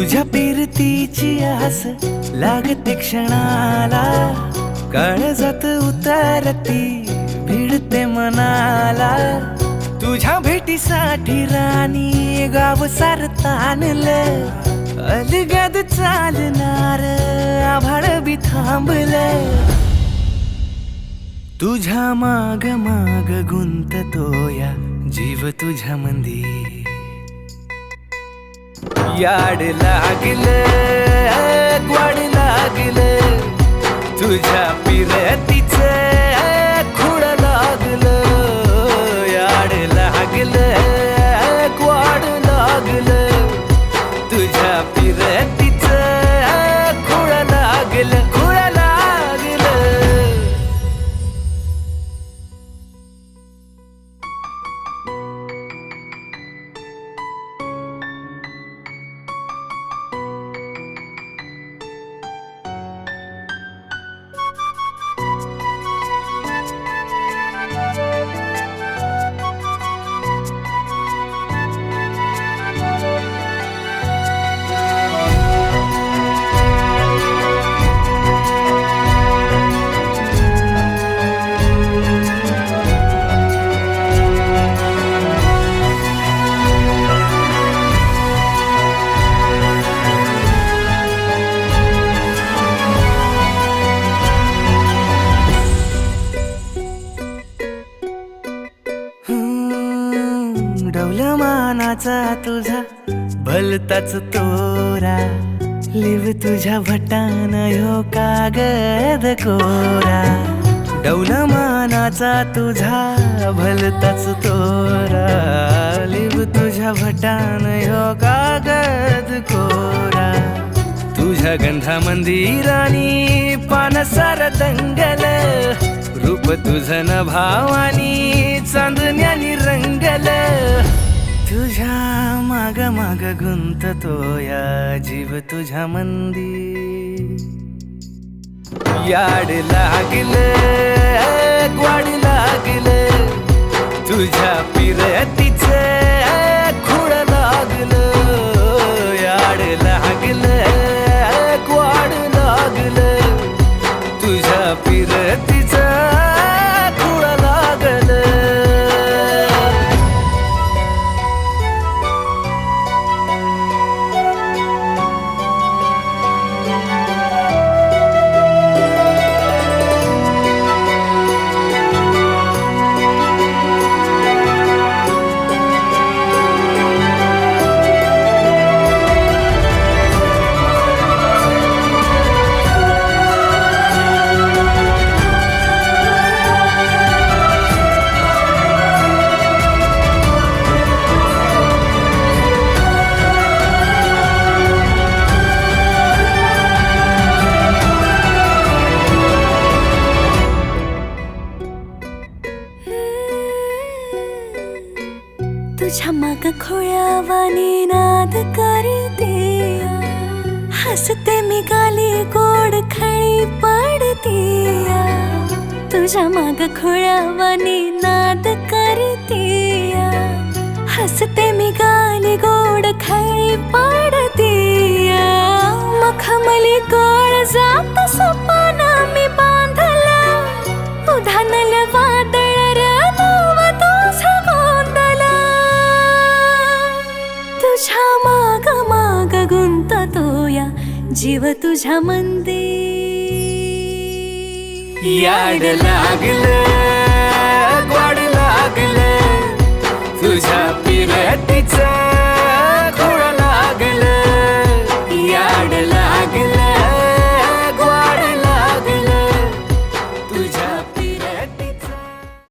तुझ्या पिरतीची आस लागते क्षणाला. काळजात उतरती भिडते मनाला. तुझ्या भेटीसाठी राणी गाव सार ताणलं अलगद चालणार आभाळ बी थांबलं. तुझ्या माग माग गुंततोया जीव तुझ्या मंदी. याड लागल वाड लागल. तुझ्या पिरती हम्म, मानाचा तुझा भलताच तोरा. लिव तुझ्या भटान ह्यो कागद कोरा. डौला मानाचा तुझा भलताच तोरा. लिव तुझ्या भटान ह्यो कागद कोरा. तुझ्या गंधा मंदिरानी पानसार दंग रूप तुझं भावानी चांदण्यानी रंगल. तुझ्या माग माग गुंततो या जीव तुझ्या मंदी. याड लागल वाड लागल. तुझ्या छमक माग खोळ्यावानी नाद करते. हसते मी गाली गोड खळी पडते. तुझ्या माग खोळ्यावानी नाद करते. हसते मी गाली गोड खळी पडते. मखमली गोड जीव तुझ्या मंदी. याड लागल गोड लागल तुझ्या पिरतीचं